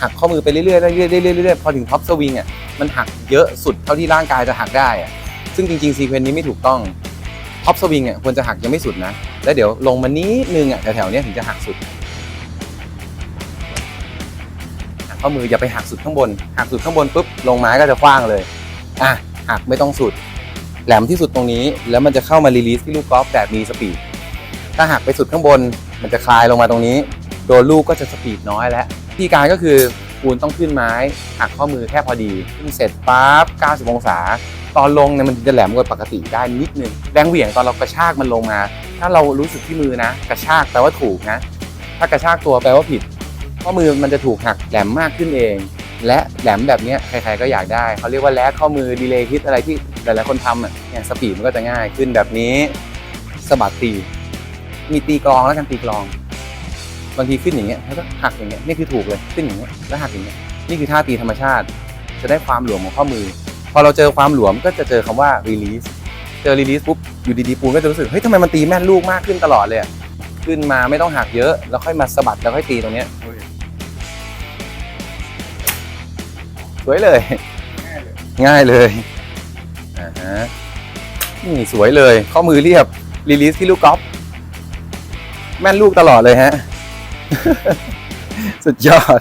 หักข้อมือไปเรื่อยๆเรื่อยๆเรื่อยๆเรื่อยๆพอถึงท็อปสวิงอะมันหักเยอะสุดเท่าที่ร่างกายจะหักได้อะซึ่งจริงๆซีเควนต์นี้ไม่ถูกต้องท็อปสวิงอะควรจะหักยังไม่สุดนะ แล้วเดี๋ยวลงมานิดนึงอะแถวๆนี้ถึงจะหักสุดหักข้อมืออย่าไปหักสุดข้างบน หักสุดข้างบนปุ๊บลงไม้ก็จะกว้างเลยอะหักไม่ต้องสุด แหลมที่สุดตรงนี้ แล้วมันจะเข้ามารีลีสที่ลูกกอล์ฟแบบมีสปีดถ้าหักไปสุดข้างบน มันจะคลายลงมาตรงนี้ โดนลูกก็จะสปีดน้อยแล้ว ที่การก็คือปูนต้องขึ้นไม้หักข้อมือแค่พอดีขึ้นเสร็จปั๊บ 90 องศา ตอนลงเนี่ยมันจะแหลมกว่าปกติได้นิดนึง แรงเหวี่ยงตอนเรากระชากมันลงมา ถ้าเรารู้สึกที่มือนะ กระชากแปลว่าถูกนะ ถ้ากระชากตัวแปลว่าผิด ข้อมือมันจะถูกหักแหลมมากขึ้นเอง และแหลมแบบนี้ใครๆก็อยากได้ เขาเรียกว่าแลกข้อมือดีเลย์ฮิตอะไรที่หลายๆคนทำอะเนี่ยสปีดมันก็จะง่ายขึ้นแบบนี้สะบัดตี มีตีกลองแล้วกันตีกลอง บางทีขึ้นอย่างเงี้ยแล้วก็หักอย่างเงี้ยนี่คือถูกเลยขึ้นอย่างเงี้ยแล้วหักอย่างเงี้ยนี่คือท่าตีธรรมชาติ จะได้ความหลวมของข้อมือ พอเราเจอความหลวมก็จะเจอคำว่า release เจอ release ปุ๊บอยู่ดีๆปูนก็จะรู้สึกเฮ้ยทำไมมันตีแม่นลูกมากขึ้นตลอดเลยอะขึ้นมาไม่ต้องหักเยอะ แล้วค่อยมาสะบัดแล้วค่อยตีตรงเนี้ยสวยเลย ง่ายเลยอ่าฮะนี่สวยเลย ข้อมือเรียบ release ที่ลูกกอล์ฟแม่นลูกตลอดเลยฮะ สุดยอด